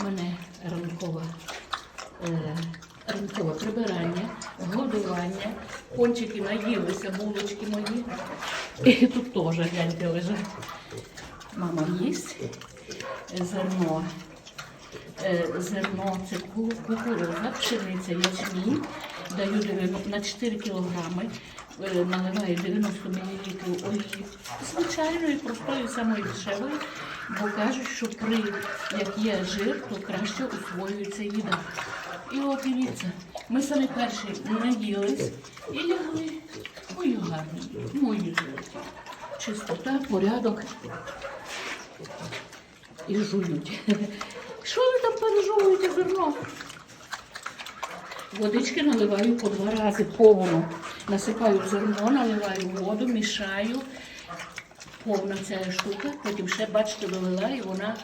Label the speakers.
Speaker 1: У мене ранкова, е, ранкове прибирання, годування. Пончики наїлися, булочки мої. І тут теж гляньте лежать. Мама їсть зерно. Е, Зерно це ку- кукурудза, пшениця, ячмінь. Даю на 4 кілограми, е, наливаю 90 мл олії. Звичайної, простої, самої дешевої, бо кажуть, що при як є жир, то краще усвоюється їда. І от дивіться, ми самі перші наїлись і лягли. Ой, гарні, мої золоті. Чистота, порядок і жують. Що ви там пережовуєте зерно? Водички наливаю по два рази повну. Насипаю зерно, наливаю воду, мішаю. Повна ця штука, потім ще, бачите, долила і вона